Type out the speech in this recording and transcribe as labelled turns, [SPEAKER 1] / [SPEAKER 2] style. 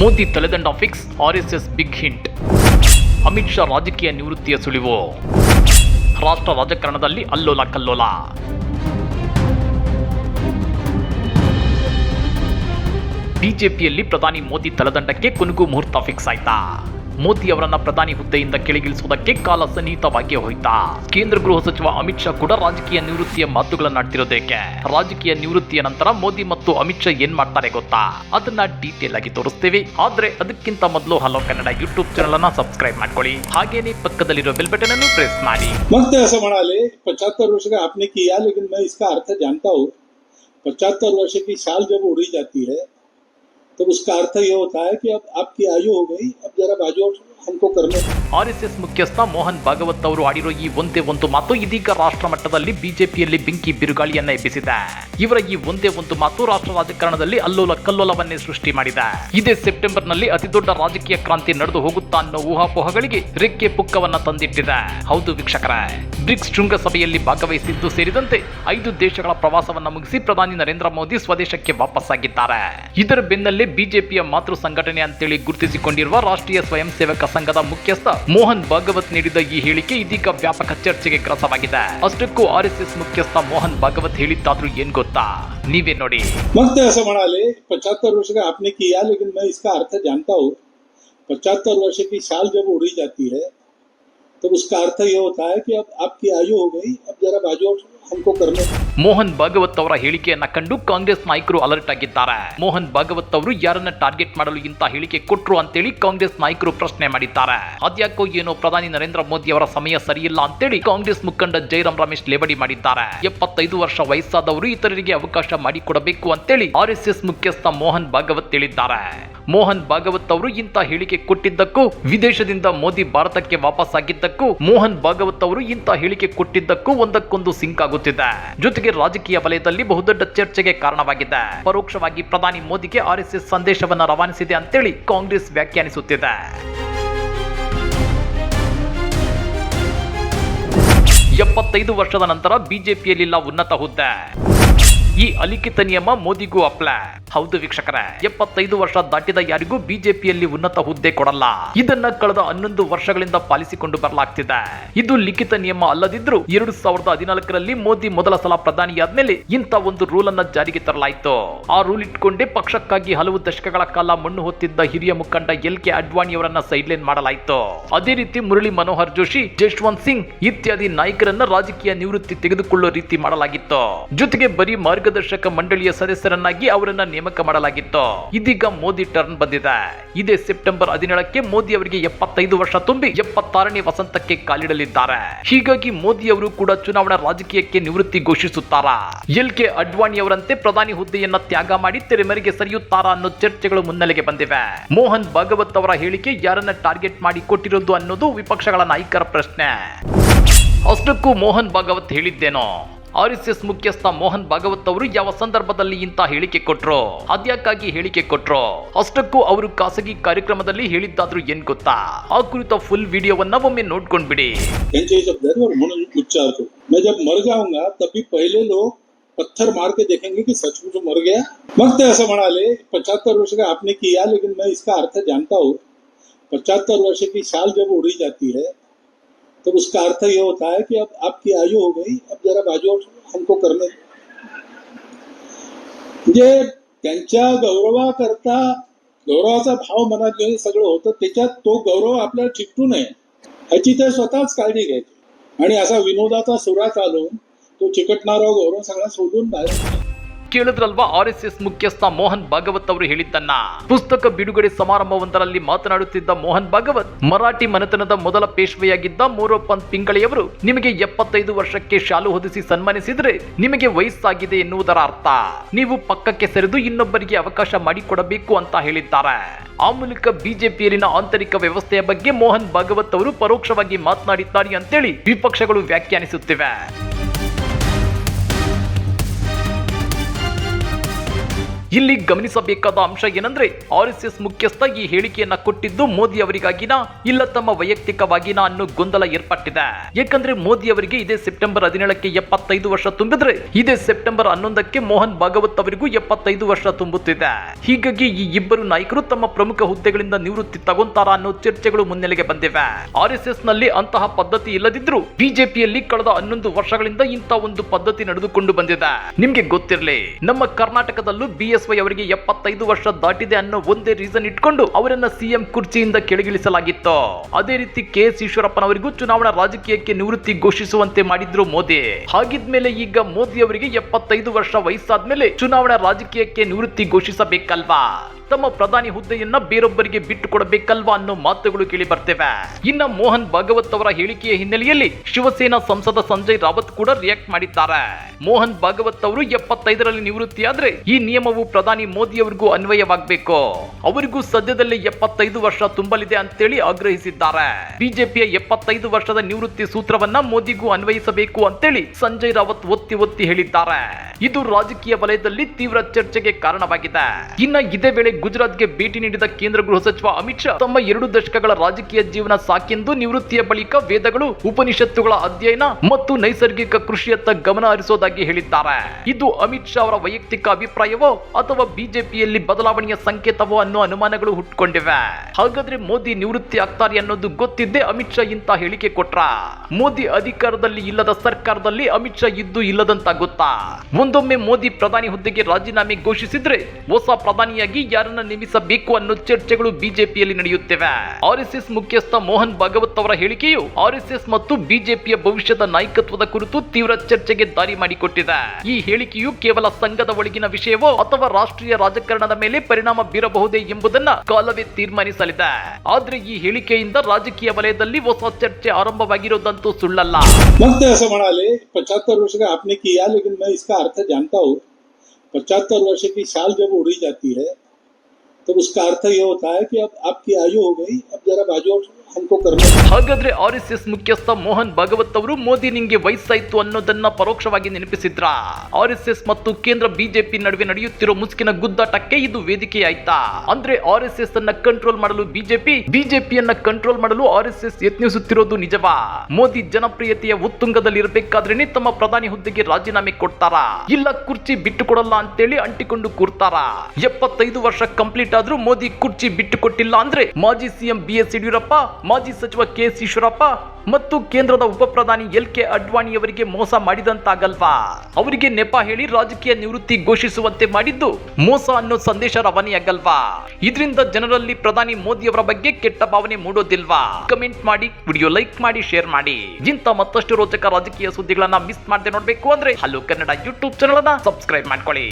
[SPEAKER 1] ಮೋದಿ ತಲೆದಂಡ fix RSS big hint. Amit Shah ರಾಜಕೀಯ ನಿವೃತ್ತಿಯ ಸುಳಿವು. ರಾಷ್ಟ್ರ ರಾಜಕಾರಣದಲ್ಲಿ ಅಲ್ಲೋಲ ಕಲ್ಲೋಲ. ಬಿಜೆಪಿಯಲ್ಲಿ ಪ್ರಧಾನಿ ಮೋದಿ ತಲೆದಂಡಕ್ಕೆ ಕುನುಗು ಮುಹೂರ್ತ ಫಿಕ್ಸ್ ಆಯ್ತಾ? ಮೋದಿ ಅವರನ್ನ ಪ್ರಧಾನಿ ಹುದ್ದೆಯಿಂದ ಕೆಳಗಿಳಿಸುವುದಕ್ಕೆ ಕಾಲ ಸನ್ನಿಹಿತವಾಗಿ ಹೋಯ್ತಾ ಕೇಂದ್ರ ಗೃಹ ಸಚಿವ ಅಮಿತ್ ಶಾ ಕೂಡ ರಾಜಕೀಯ ನಿವೃತ್ತಿಯ ಮಾತುಗಳನ್ನಾಡ್ತಿರೋದೇಕೆ ರಾಜಕೀಯ ನಿವೃತ್ತಿಯ ನಂತರ ಮೋದಿ ಮತ್ತು ಅಮಿತ್ ಶಾ ಏನ್ ಮಾಡ್ತಾರೆ ಗೊತ್ತಾ ಅದನ್ನ ಡೀಟೇಲ್ ಆಗಿ ತೋರಿಸ್ತೇವೆ ಆದ್ರೆ ಅದಕ್ಕಿಂತ ಮೊದಲು ಹಲೋ ಕನ್ನಡ ಯೂಟ್ಯೂಬ್ ಚಾನಲ್ ಅನ್ನ ಸಬ್ಸ್ಕ್ರೈಬ್ ಮಾಡ್ಕೊಳ್ಳಿ ಹಾಗೇನೆ ಪಕ್ಕದಲ್ಲಿರೋ ಬೆಲ್ ಬಟನ್ ಅನ್ನು ಪ್ರೆಸ್ ಮಾಡಿ
[SPEAKER 2] मग ते असं म्हणाले पचहत्तर वर्ष का आपने किया लेकिन मैं इसका अर्थ जानता हूँ पचहत्तर वर्ष की साल जब उड़ी जाती है तो उसका अर्थ ये होता है कि अब आपकी आयु हो गई, अब जरा बाजू।
[SPEAKER 1] ಆರ್ಎಸ್ಎಸ್ ಮುಖ್ಯಸ್ಥ ಮೋಹನ್ ಭಾಗವತ್ ಅವರು ಆಡಿರೋ ಈ ಒಂದೇ ಒಂದು ಮಾತು ಇದೀಗ ರಾಷ್ಟ್ರ ಮಟ್ಟದಲ್ಲಿ ಬಿಜೆಪಿಯಲ್ಲಿ ಬೆಂಕಿ ಬಿರುಗಾಳಿಯನ್ನ ಎಬ್ಬಿಸಿದೆ. ಇವರ ಈ ಒಂದೇ ಒಂದು ಮಾತು ರಾಷ್ಟ್ರ ರಾಜಕಾರಣದಲ್ಲಿ ಅಲ್ಲೋಲ ಕಲ್ಲೋಲವನ್ನೇ ಸೃಷ್ಟಿ ಮಾಡಿದೆ. ಇದೇ ಸೆಪ್ಟೆಂಬರ್ನಲ್ಲಿ ಅತಿದೊಡ್ಡ ರಾಜಕೀಯ ಕ್ರಾಂತಿ ನಡೆದು ಹೋಗುತ್ತಾ ಅನ್ನೋ ಊಹಾಪೋಹಗಳಿಗೆ ರೆಕ್ಕೆ ಪುಕ್ಕವನ್ನ ತಂದಿಟ್ಟಿದೆ. ಹೌದು ವೀಕ್ಷಕರೇ. ಬ್ರಿಕ್ಸ್ ಶೃಂಗಸಭೆಯಲ್ಲಿ ಭಾಗವಹಿಸಿದ್ದು ಸೇರಿದಂತೆ ಐದು ದೇಶಗಳ ಪ್ರವಾಸವನ್ನ ಮುಗಿಸಿ ಪ್ರಧಾನಿ ನರೇಂದ್ರ ಮೋದಿ ಸ್ವದೇಶಕ್ಕೆ ವಾಪಸ್ಸಾಗಿದ್ದಾರೆ. ಇದರ ಬೆನ್ನಲ್ಲೇ ಬಿಜೆಪಿಯ ಮಾತೃ ಸಂಘಟನೆ ಅಂತೇಳಿ ಗುರುತಿಸಿಕೊಂಡಿರುವ ರಾಷ್ಟ್ರೀಯ ಸ್ವಯಂ ಸೇವಕ ಸಂಘದ ಮುಖ್ಯಸ್ಥ ಮೋಹನ್ ಭಾಗವತ್ ನೀಡಿದ ಈ ಹೇಳಿಕೆ ಇದೀಗ ವ್ಯಾಪಕ ಚರ್ಚೆಗೆ ಗ್ರಸವಾಗಿದೆ ಅಷ್ಟಕ್ಕೂ ಆರ್ಎಸ್ಎಸ್ ಮುಖ್ಯಸ್ಥ ಮೋಹನ್ ಭಾಗವತ್ ಹೇಳಿದ್ದಾದ್ರೂ ಏನ್ ಗೊತ್ತಾ ನೀವೇ ನೋಡಿ
[SPEAKER 2] मग ते असं म्हणाले पचहत्तर वर्ष का आपने किया लेकिन मैं इसका अर्थ जानता हूँ पचहत्तर वर्ष की साल जब उड़ी जाती है तो उसका अर्थ ये होता है कि अब आपकी आयु हो गई अब जरा बाजू हमको करने दो।
[SPEAKER 1] ಮೋಹನ್ ಭಾಗವತ್ ಅವರ ಹೇಳಿಕೆಯನ್ನ ಕಂಡು ಕಾಂಗ್ರೆಸ್ ನಾಯಕರು ಅಲರ್ಟ್ ಆಗಿದ್ದಾರೆ. ಮೋಹನ್ ಭಾಗವತ್ ಅವರು ಯಾರನ್ನ ಟಾರ್ಗೆಟ್ ಮಾಡಲು ಇಂತ ಹೇಳಿಕೆ ಕೊಟ್ರು ಅಂತೇಳಿ ಕಾಂಗ್ರೆಸ್ ನಾಯಕರು ಪ್ರಶ್ನೆ ಮಾಡಿದ್ದಾರೆ. ಅದ್ಯಾಕೋ ಏನೋ ಪ್ರಧಾನಿ ನರೇಂದ್ರ ಮೋದಿ ಅವರ ಸಮಯ ಸರಿಯಿಲ್ಲ ಅಂತೇಳಿ ಕಾಂಗ್ರೆಸ್ ಮುಖಂಡ ಜೈರಾಮ್ ರಮೇಶ್ ಲೇವಡಿ ಮಾಡಿದ್ದಾರೆ. ಎಪ್ಪತ್ತೈದು ವರ್ಷ ವಯಸ್ಸಾದವರು ಇತರರಿಗೆ ಅವಕಾಶ ಮಾಡಿಕೊಡಬೇಕು ಅಂತೇಳಿ ಆರ್ ಎಸ್ ಎಸ್ ಮುಖ್ಯಸ್ಥ ಮೋಹನ್ ಭಾಗವತ್ ಹೇಳಿದ್ದಾರೆ. ಮೋಹನ್ ಭಾಗವತ್ ಅವರು ಇಂಥ ಹೇಳಿಕೆ ಕೊಟ್ಟಿದ್ದಕ್ಕೂ, ವಿದೇಶದಿಂದ ಮೋದಿ ಭಾರತಕ್ಕೆ ವಾಪಸ್ ಆಗಿದ್ದಕ್ಕೂ ಮೋಹನ್ ಭಾಗವತ್ ಅವರು ಇಂಥ ಹೇಳಿಕೆ ಕೊಟ್ಟಿದ್ದಕ್ಕೂ ಒಂದಕ್ಕೊಂದು ಸಿಂಕ್ ಆಗುತ್ತಿದೆ. ಜೊತೆಗೆ ರಾಜಕೀಯ ವಲಯದಲ್ಲಿ ಬಹುದೊಡ್ಡ ಚರ್ಚೆಗೆ ಕಾರಣವಾಗಿದೆ. ಪರೋಕ್ಷವಾಗಿ ಪ್ರಧಾನಿ ಮೋದಿಗೆ ಆರ್ಎಸ್ಎಸ್ ಸಂದೇಶವನ್ನ ರವಾನಿಸಿದೆ ಅಂತೇಳಿ ಕಾಂಗ್ರೆಸ್ ವ್ಯಾಖ್ಯಾನಿಸುತ್ತಿದೆ. ಎಪ್ಪತ್ತೈದು ವರ್ಷದ ನಂತರ ಬಿಜೆಪಿಯಲ್ಲಿಲ್ಲ ಉನ್ನತ ಹುದ್ದೆ. ಈ ಅಲಿಖಿತ ನಿಯಮ ಮೋದಿಗೂ ಅಪ್ಲೈ. ಹೌದು ವೀಕ್ಷಕರೇ, ಎಪ್ಪತ್ತೈದು ವರ್ಷ ದಾಟಿದ ಯಾರಿಗೂ ಬಿಜೆಪಿಯಲ್ಲಿ ಉನ್ನತ ಹುದ್ದೆ ಕೊಡಲ್ಲ. ಇದನ್ನ ಕಳೆದ ಹನ್ನೊಂದು ವರ್ಷಗಳಿಂದ ಪಾಲಿಸಿಕೊಂಡು ಬರಲಾಗ್ತಿದೆ. ಇದು ಲಿಖಿತ ನಿಯಮ ಅಲ್ಲದಿದ್ರು ಎರಡು ಸಾವಿರದ ಹದಿನಾಲ್ಕರಲ್ಲಿ ಮೋದಿ ಮೊದಲ ಸಲ ಪ್ರಧಾನಿಯಾದ ಮೇಲೆ ಇಂಥ ಒಂದು ರೂಲ್ ಅನ್ನ ಜಾರಿಗೆ ತರಲಾಯಿತು. ಆ ರೂಲ್ ಇಟ್ಕೊಂಡೇ ಪಕ್ಷಕ್ಕಾಗಿ ಹಲವು ದಶಕಗಳ ಕಾಲ ಮಣ್ಣು ಹೊತ್ತಿದ್ದ ಹಿರಿಯ ಮುಖಂಡ ಎಲ್ ಕೆ ಅಡ್ವಾಣಿಯವರನ್ನ ಸೈಡ್ಲೈನ್ ಮಾಡಲಾಯಿತು. ಅದೇ ರೀತಿ ಮುರಳಿ ಮನೋಹರ್ ಜೋಶಿ, ಜಶ್ವಂತ್ ಸಿಂಗ್ ಇತ್ಯಾದಿ ನಾಯಕರನ್ನ ರಾಜಕೀಯ ನಿವೃತ್ತಿ ತೆಗೆದುಕೊಳ್ಳೋ ರೀತಿ ಮಾಡಲಾಗಿತ್ತು. ಜೊತೆಗೆ ಬರೀ ಮಾರ್ಗದರ್ಶಕ ಮಂಡಳಿಯ ಸದಸ್ಯರನ್ನಾಗಿ ಅವರನ್ನ ನೇಮಕ ಮಾಡಲಾಗಿತ್ತು. ಇದೀಗ ಮೋದಿ ಟರ್ನ್ ಬಂದಿದೆ. ಇದೇ ಸೆಪ್ಟೆಂಬರ್ ಹದಿನೇಳಕ್ಕೆ ಮೋದಿ ಅವರಿಗೆ ಎಪ್ಪತ್ತೈದು ವರ್ಷ ತುಂಬಿ ಎಪ್ಪತ್ತಾರನೇ ವಸಂತಕ್ಕೆ ಕಾಲಿಡಲಿದ್ದಾರೆ. ಹೀಗಾಗಿ ಮೋದಿ ಅವರು ಕೂಡ ಚುನಾವಣಾ ರಾಜಕೀಯಕ್ಕೆ ನಿವೃತ್ತಿ ಘೋಷಿಸುತ್ತಾರಾ? ಎಲ್ ಕೆ ಅಡ್ವಾಣಿ ಅವರಂತೆ ಪ್ರಧಾನಿ ಹುದ್ದೆಯನ್ನ ತ್ಯಾಗ ಮಾಡಿ ತೆರೆಮರೆಗೆ ಸರಿಯುತ್ತಾರಾ ಅನ್ನೋ ಚರ್ಚೆಗಳು ಮುನ್ನೆಲೆಗೆ ಬಂದಿವೆ. ಮೋಹನ್ ಭಾಗವತ್ ಅವರ ಹೇಳಿಕೆ ಯಾರನ್ನ ಟಾರ್ಗೆಟ್ ಮಾಡಿ ಕೊಟ್ಟಿರೋದು ಅನ್ನೋದು ವಿಪಕ್ಷಗಳ ನಾಯಕರ ಪ್ರಶ್ನೆ. ಅಷ್ಟಕ್ಕೂ ಮೋಹನ್ ಭಾಗವತ್ ಹೇಳಿದ್ದೇನೋ? ಆರ್ಎಸ್ಎಸ್ ಮುಖ್ಯಸ್ಥ ಮೋಹನ್ ಭಾಗವತ್ ಅವರು ಯಾವ ಸಂದರ್ಭದಲ್ಲಿ ಇಂಥ ಹೇಳಿಕೆ ಕೊಟ್ರು ಅದ್ಯಾಕಾಗಿ ಹೇಳಿಕೆ ಕೊಟ್ರು ಅಷ್ಟಕ್ಕೂ ಅವರು ಖಾಸಗಿ ಕಾರ್ಯಕ್ರಮದಲ್ಲಿ ಹೇಳಿದ್ದಾದ್ರೂ ಏನ್ ಗೊತ್ತಾ ಆ ಕುರಿತ ಫುಲ್ ವಿಡಿಯೋವನ್ನ ಒಮ್ಮೆ ನೋಡ್ಕೊಂಡ್ಬಿಡಿ
[SPEAKER 2] त्यांचे हे शब्द आहेत बरं, म्हणून उच्चारतो मैं जब मर जाऊंगा तभी पहिले लोग पत्थर मार के देखेंगे कि सचमुच मर गया मग ते असं म्हणाले पचहत्तर वर्ष का आपने किया लेकिन मैं इसका अर्थ जानता हूँ पचहत्तर वर्ष की साल जब उड़ी जाती है तो उसका अर्थ ये होता है कि अब आपकी आयु हो गई अब जरा बाजू हमको करने म्हणजे त्यांच्या गौरवाकरता गौरवाचा भाव मनात घेऊन सगळं होतं त्याच्यात तो गौरव आपल्याला चिकटू नये ह्याची ते स्वतःच काळजी घ्यायची. आणि असा विनोदाचा सुरा चालून तो चिकटणारा गौरव सगळा सोडून बाहेर
[SPEAKER 1] ಕೇಳಿದ್ರಲ್ವಾ? ಆರ್ ಎಸ್ ಎಸ್ ಮುಖ್ಯಸ್ಥ ಮೋಹನ್ ಭಾಗವತ್ ಅವರು ಹೇಳಿದ್ದನ್ನ. ಪುಸ್ತಕ ಬಿಡುಗಡೆ ಸಮಾರಂಭವೊಂದರಲ್ಲಿ ಮಾತನಾಡುತ್ತಿದ್ದ ಮೋಹನ್ ಭಾಗವತ್, ಮರಾಠಿ ಮನೆತನದ ಮೊದಲ ಪೇಶ್ವೆಯಾಗಿದ್ದ ಮೋರೋಪಂತ್ ಪಿಂಗಳಿಯವರು, ನಿಮಗೆ ಎಪ್ಪತ್ತೈದು ವರ್ಷಕ್ಕೆ ಶಾಲು ಹೊದಿಸಿ ಸನ್ಮಾನಿಸಿದ್ರೆ ನಿಮಗೆ ವಯಸ್ಸಾಗಿದೆ ಎನ್ನುವುದರ ಅರ್ಥ. ನೀವು ಪಕ್ಕಕ್ಕೆ ಸರಿದು ಇನ್ನೊಬ್ಬರಿಗೆ ಅವಕಾಶ ಮಾಡಿಕೊಡಬೇಕು ಅಂತ ಹೇಳಿದ್ದಾರೆ. ಆ ಮೂಲಕ ಬಿಜೆಪಿಯಲ್ಲಿನ ಆಂತರಿಕ ವ್ಯವಸ್ಥೆಯ ಬಗ್ಗೆ ಮೋಹನ್ ಭಾಗವತ್ ಅವರು ಪರೋಕ್ಷವಾಗಿ ಮಾತನಾಡಿದ್ದಾರೆ ಅಂತೇಳಿ ವಿಪಕ್ಷಗಳು ವ್ಯಾಖ್ಯಾನಿಸುತ್ತಿವೆ. ಇಲ್ಲಿ ಗಮನಿಸಬೇಕಾದ ಅಂಶ ಏನಂದ್ರೆ ಆರ್ ಎಸ್ ಎಸ್ ಮುಖ್ಯಸ್ಥ ಈ ಹೇಳಿಕೆಯನ್ನ ಕೊಟ್ಟಿದ್ದು ಮೋದಿ ಅವರಿಗಾಗಿನ ಇಲ್ಲ ತಮ್ಮ ವೈಯಕ್ತಿಕವಾಗಿನ ಅನ್ನೋ ಗೊಂದಲ ಏರ್ಪಟ್ಟಿದೆ. ಯಾಕಂದ್ರೆ ಮೋದಿ ಅವರಿಗೆ ಇದೇ ಸೆಪ್ಟೆಂಬರ್ ಹದಿನೇಳಕ್ಕೆ ಎಪ್ಪತ್ತೈದು ವರ್ಷ ತುಂಬಿದ್ರೆ ಇದೇ ಸೆಪ್ಟೆಂಬರ್ ಹನ್ನೊಂದಕ್ಕೆ ಮೋಹನ್ ಭಾಗವತ್ ಅವರಿಗೂ ಎಪ್ಪತ್ತೈದು ವರ್ಷ ತುಂಬುತ್ತಿದೆ. ಹೀಗಾಗಿ ಈ ಇಬ್ಬರು ನಾಯಕರು ತಮ್ಮ ಪ್ರಮುಖ ಹುದ್ದೆಗಳಿಂದ ನಿವೃತ್ತಿ ತಗೊಂತಾರ ಅನ್ನೋ ಚರ್ಚೆಗಳು ಮುನ್ನೆಲೆಗೆ ಬಂದಿವೆ. ಆರ್ ಎಸ್ನಲ್ಲಿ ಅಂತಹ ಪದ್ಧತಿ ಇಲ್ಲದಿದ್ರು ಬಿಜೆಪಿಯಲ್ಲಿ ಕಳೆದ ಹನ್ನೊಂದು ವರ್ಷಗಳಿಂದ ಇಂತಹ ಒಂದು ಪದ್ಧತಿ ನಡೆದುಕೊಂಡು ಬಂದಿದೆ. ನಿಮ್ಗೆ ಗೊತ್ತಿರಲಿ, ನಮ್ಮ ಕರ್ನಾಟಕದಲ್ಲೂ ಬಿ ವೈ ಅವರಿಗೆ ಎಪ್ಪತ್ತೈದು ವರ್ಷ ದಾಟಿದೆ ಅನ್ನೋ ಒಂದೇ ರೀಸನ್ ಇಟ್ಕೊಂಡು ಅವರನ್ನ ಸಿಎಂ ಕುರ್ಚಿಯಿಂದ ಕೆಳಗಿಳಿಸಲಾಗಿತ್ತು. ಅದೇ ರೀತಿ ಕೆ ಎಸ್ ಈಶ್ವರಪ್ಪನವರಿಗೂ ಚುನಾವಣಾ ರಾಜಕೀಯಕ್ಕೆ ನಿವೃತ್ತಿ ಘೋಷಿಸುವಂತೆ ಮಾಡಿದ್ರು ಮೋದಿ. ಹಾಗಿದ್ಮೇಲೆ ಈಗ ಮೋದಿ ಅವರಿಗೆ ಎಪ್ಪತ್ತೈದು ವರ್ಷ ವಯಸ್ಸಾದ್ಮೇಲೆ ಚುನಾವಣಾ ರಾಜಕೀಯಕ್ಕೆ ನಿವೃತ್ತಿ ಘೋಷಿಸಬೇಕಲ್ವಾ? ತಮ್ಮ ಪ್ರಧಾನಿ ಹುದ್ದೆಯನ್ನ ಬೇರೊಬ್ಬರಿಗೆ ಬಿಟ್ಟು ಕೊಡಬೇಕಲ್ವಾ ಅನ್ನೋ ಮಾತುಗಳು ಕೇಳಿ ಬರ್ತೇವೆ. ಇನ್ನ ಮೋಹನ್ ಭಾಗವತ್ ಅವರ ಹೇಳಿಕೆಯ ಹಿನ್ನೆಲೆಯಲ್ಲಿ ಶಿವಸೇನಾ ಸಂಸದ ಸಂಜಯ್ ರಾವತ್ ಕೂಡ ರಿಯಾಕ್ಟ್ ಮಾಡಿದ್ದಾರೆ. ಮೋಹನ್ ಭಾಗವತ್ ಅವರು ಎಪ್ಪತ್ತೈದರಲ್ಲಿ ನಿವೃತ್ತಿಯಾದ್ರೆ ಈ ನಿಯಮವು ಪ್ರಧಾನಿ ಮೋದಿ ಅವರಿಗೂ ಅನ್ವಯವಾಗಬೇಕು. ಅವರಿಗೂ ಸದ್ಯದಲ್ಲೇ ಎಪ್ಪತ್ತೈದು ವರ್ಷ ತುಂಬಲಿದೆ ಅಂತೇಳಿ ಆಗ್ರಹಿಸಿದ್ದಾರೆ. ಬಿಜೆಪಿಯ ಎಪ್ಪತ್ತೈದು ವರ್ಷದ ನಿವೃತ್ತಿ ಸೂತ್ರವನ್ನ ಮೋದಿಗೂ ಅನ್ವಯಿಸಬೇಕು ಅಂತೇಳಿ ಸಂಜಯ್ ರಾವತ್ ಒತ್ತಿ ಒತ್ತಿ ಹೇಳಿದ್ದಾರೆ. ಇದು ರಾಜಕೀಯ ವಲಯದಲ್ಲಿ ತೀವ್ರ ಚರ್ಚೆಗೆ ಕಾರಣವಾಗಿದೆ. ಇನ್ನ ಇದೇ ವೇಳೆ ಗುಜರಾತ್ಗೆ ಭೇಟಿ ನೀಡಿದ ಕೇಂದ್ರ ಗೃಹ ಸಚಿವ ಅಮಿತ್ ಶಾ, ತಮ್ಮ ಎರಡು ದಶಕಗಳ ರಾಜಕೀಯ ಜೀವನ ಸಾಕೆಂದು ನಿವೃತ್ತಿಯ ಬಳಿಕ ವೇದಗಳು, ಉಪನಿಷತ್ತುಗಳ ಅಧ್ಯಯನ ಮತ್ತು ನೈಸರ್ಗಿಕ ಕೃಷಿಯತ್ತ ಗಮನ ಹರಿಸೋದಾಗಿ ಹೇಳಿದ್ದಾರೆ. ಇದು ಅಮಿತ್ ಶಾ ಅವರ ವೈಯಕ್ತಿಕ ಅಭಿಪ್ರಾಯವೋ ಅಥವಾ ಬಿಜೆಪಿಯಲ್ಲಿ ಬದಲಾವಣೆಯ ಸಂಕೇತವೋ ಅನ್ನೋ ಅನುಮಾನಗಳು ಹುಟ್ಟಿಕೊಂಡಿವೆ ಹಾಗಾದ್ರೆ ಮೋದಿ ನಿವೃತ್ತಿ ಆಗ್ತಾರೆ ಅನ್ನೋದು ಗೊತ್ತಿದ್ದೇ ಅಮಿತ್ ಶಾ ಇಂತ ಹೇಳಿಕೆ ಕೊಟ್ರ? ಮೋದಿ ಅಧಿಕಾರದಲ್ಲಿ ಇಲ್ಲದ ಸರ್ಕಾರದಲ್ಲಿ ಅಮಿತ್ ಶಾ ಇದ್ದು ಇಲ್ಲದಂತಾಗುತ್ತಾ ಒಂದೊಮ್ಮೆ ಮೋದಿ ಪ್ರಧಾನಿ ಹುದ್ದೆಗೆ ರಾಜೀನಾಮೆ ಘೋಷಿಸಿದ್ರೆ ಹೊಸ ಪ್ರಧಾನಿಯಾಗಿ ಯಾರನ್ನ ನೇಮಿಸಬೇಕು ಅನ್ನೋ ಚರ್ಚೆಗಳು ಬಿಜೆಪಿಯಲ್ಲಿ ನಡೆಯುತ್ತಿವೆ ಆರ್ ಎಸ್ ಎಸ್ ಮುಖ್ಯಸ್ಥ ಮೋಹನ್ ಭಾಗವತ್ ಅವರ ಹೇಳಿಕೆಯು ಆರ್ ಎಸ್ ಎಸ್ ಮತ್ತು ಬಿಜೆಪಿಯ ಭವಿಷ್ಯದ ನಾಯಕತ್ವದ ಕುರಿತು ತೀವ್ರ ಚರ್ಚೆಗೆ ದಾರಿ ಮಾಡಿಕೊಟ್ಟಿದೆ ಈ ಹೇಳಿಕೆಯು ಕೇವಲ ಸಂಘದ ಒಳಗಿನ ವಿಷಯವೋ ಅಥವಾ ರಾಷ್ಟ್ರೀಯ ರಾಜಕಾರಣದ ಮೇಲೆ ಪರಿಣಾಮ ಬೀರಬಹುದೇ ಎಂಬುದನ್ನ ಕಾಲವೇ ತೀರ್ಮಾನಿಸಲಿದೆ ಆದ್ರೆ ಈ ಹೇಳಿಕೆಯಿಂದ ರಾಜಕೀಯ ವಲಯದಲ್ಲಿ ಹೊಸ ಚರ್ಚೆ ಆರಂಭವಾಗಿರೋದಂತೂ ಸುಳ್ಳಲ್ಲ
[SPEAKER 2] वक्त ऐसा बना ले पचहत्तर वर्ष का आपने किया लेकिन मैं इसका अर्थ जानता हूँ पचहत्तर वर्ष की साल जब उड़ी जाती है तो उसका अर्थ ये होता है कि अब आपकी आयु हो गई, अब जरा बाजू
[SPEAKER 1] ಹಾಗಾದ್ರೆ ಆರ್ ಎಸ್ ಎಸ್ ಮುಖ್ಯಸ್ಥ ಮೋಹನ್ ಭಾಗವತ್ ಅವರು ಮೋದಿ ನಿಂಗೆ ವಯಸ್ಸಾಯ್ತು ಅನ್ನೋದನ್ನ ಪರೋಕ್ಷವಾಗಿ ನೆನಪಿಸಿದ್ರ? ಆರ್ ಎಸ್ ಎಸ್ ಮತ್ತು ಕೇಂದ್ರ ಬಿಜೆಪಿ ನಡುವೆ ನಡೆಯುತ್ತಿರೋ ಮುಸುಕಿನ ಗುದ್ದಾಟಕ್ಕೆ ಇದು ವೇದಿಕೆ ಆಯ್ತಾ ಅಂದ್ರೆ ಆರ್ ಎಸ್ ಎಸ್ ಅನ್ನ ಕಂಟ್ರೋಲ್ ಮಾಡಲು ಬಿಜೆಪಿ, ಬಿಜೆಪಿಯನ್ನ ಕಂಟ್ರೋಲ್ ಮಾಡಲು ಆರ್ ಎಸ್ ಎಸ್ ಯತ್ನಿಸುತ್ತಿರೋದು ನಿಜವಾ? ಮೋದಿ ಜನಪ್ರಿಯತೆಯ ಉತ್ತುಂಗದಲ್ಲಿ ಇರಬೇಕಾದ್ರೇನೆ ತಮ್ಮ ಪ್ರಧಾನಿ ಹುದ್ದೆಗೆ ರಾಜೀನಾಮೆ ಕೊಡ್ತಾರ? ಇಲ್ಲ ಕುರ್ಚಿ ಬಿಟ್ಟು ಕೊಡಲ್ಲ ಅಂತೇಳಿ ಅಂಟಿಕೊಂಡು ಕೂರ್ತಾರ? ಎಪ್ಪತ್ತೈದು ವರ್ಷ ಕಂಪ್ಲೀಟ್ ಆದ್ರೂ ಮೋದಿ ಕುರ್ಚಿ ಬಿಟ್ಟು ಕೊಟ್ಟಿಲ್ಲ ಅಂದ್ರೆ ಮಾಜಿ ಸಿಎಂ ಬಿ ಎಸ್ ಯಡಿಯೂರಪ್ಪ ಮಾಜಿ ಸಚಿವ ಕೆ ಸಿ ಈಶ್ವರಪ್ಪ ಮತ್ತು ಕೇಂದ್ರದ ಉಪ ಪ್ರಧಾನಿ ಎಲ್ ಕೆ ಅಡ್ವಾಣಿಯವರಿಗೆ ಮೋಸ ಮಾಡಿದಂತಾಗಲ್ವಾ? ಅವರಿಗೆ ನೆಪ ಹೇಳಿ ರಾಜಕೀಯ ನಿವೃತ್ತಿ ಘೋಷಿಸುವಂತೆ ಮಾಡಿದ್ದು ಮೋಸ ಅನ್ನೋ ಸಂದೇಶ ರವಾನೆಯಾಗಲ್ವಾ? ಇದರಿಂದ ಜನರಲ್ಲಿ ಪ್ರಧಾನಿ ಮೋದಿ ಅವರ ಬಗ್ಗೆ ಕೆಟ್ಟ ಭಾವನೆ ಮೂಡೋದಿಲ್ವಾ? ಕಮೆಂಟ್ ಮಾಡಿ, ವಿಡಿಯೋ ಲೈಕ್ ಮಾಡಿ, ಶೇರ್ ಮಾಡಿ. ಇಂತ ಮತ್ತಷ್ಟು ರೋಚಕ ರಾಜಕೀಯ ಸುದ್ದಿಗಳನ್ನ ಮಿಸ್ ಮಾಡದೆ ನೋಡಬೇಕು ಅಂದ್ರೆ ಹಲೋ ಕನ್ನಡ ಯೂಟ್ಯೂಬ್ ಚಾನಲ್ ಅನ್ನ ಸಬ್ಸ್ಕ್ರೈಬ್ ಮಾಡ್ಕೊಳ್ಳಿ.